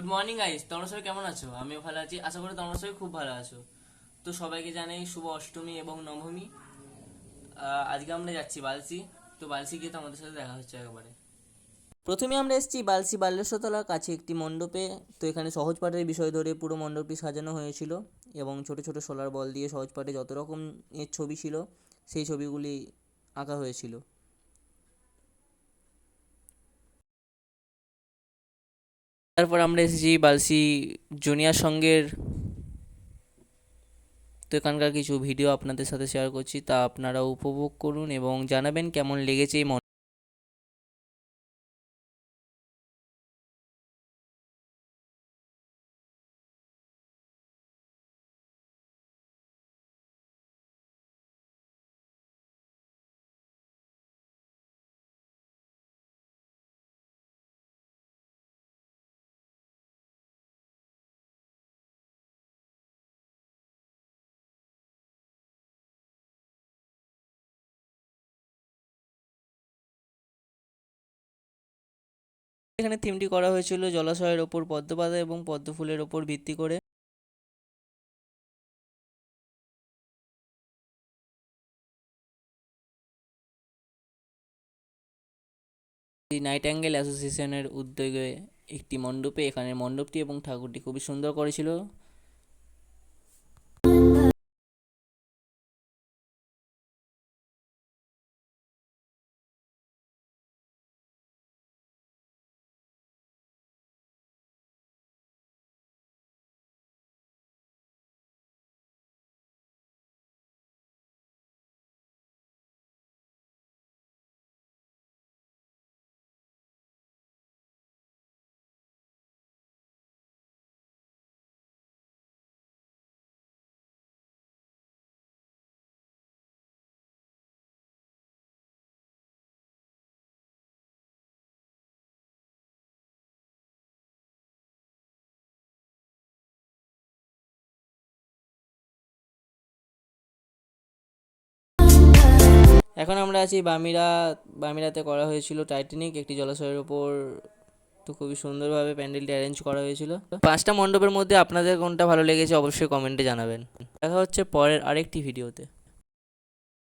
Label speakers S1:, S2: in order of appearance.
S1: Good morning guys তোমরা সবাই কেমন আছো? আমিও ভালো আছি। আশা করি তোমরা সবাই খুব ভালো আছো। তো সবাইকে জানাই শুভ অষ্টমী এবং নবমী। আজকে আমরা যাচ্ছি বালসি। তো বালসি গিয়ে তোমাদের সাথে দেখা হচ্ছে একেবারে। প্রথমে আমরা এসেছি বালসি বাল্যশ্বতলার কাছে একটি মণ্ডপে। তো এখানে সহজ পাঠের বিষয় ধরে পুরো মণ্ডপটি সাজানো হয়েছিল এবং ছোট ছোট সোলার বল দিয়ে সহজ পাঠে যত রকম এর ছবি ছিল, সেই ছবিগুলি আঁকা হয়েছিল। তারপর আমরা এসেছি বালসি জুনিয়ার সঙ্গের। তো এখানকার কিছু ভিডিও আপনাদের সাথে শেয়ার করছি, তা আপনারা উপভোগ করুন এবং জানাবেন কেমন লেগেছে এই এখানে থিমটি করা হয়েছিল জলাশয়ের ওপর পদ্মপাতা এবং পদ্মফুলের ওপর ভিত্তি করে। নাইট অ্যাঙ্গেল অ্যাসোসিয়েশনের উদ্যোগে একটি মণ্ডপে এখানে মণ্ডপটি এবং ঠাকুরটি খুবই সুন্দর করেছিল। এখন আমরা আছি বামিরা, বামিরাতে করা হয়েছিল টাইটানিক একটি জলাশয়ের ওপর তো খুবই সুন্দরভাবে প্যান্ডেলটি অ্যারেঞ্জ করা হয়েছিল। পাঁচটা মণ্ডপের মধ্যে আপনাদের কোনটা ভালো লেগেছে অবশ্যই কমেন্টে জানাবেন। দেখা হচ্ছে পরের আরেকটি ভিডিওতে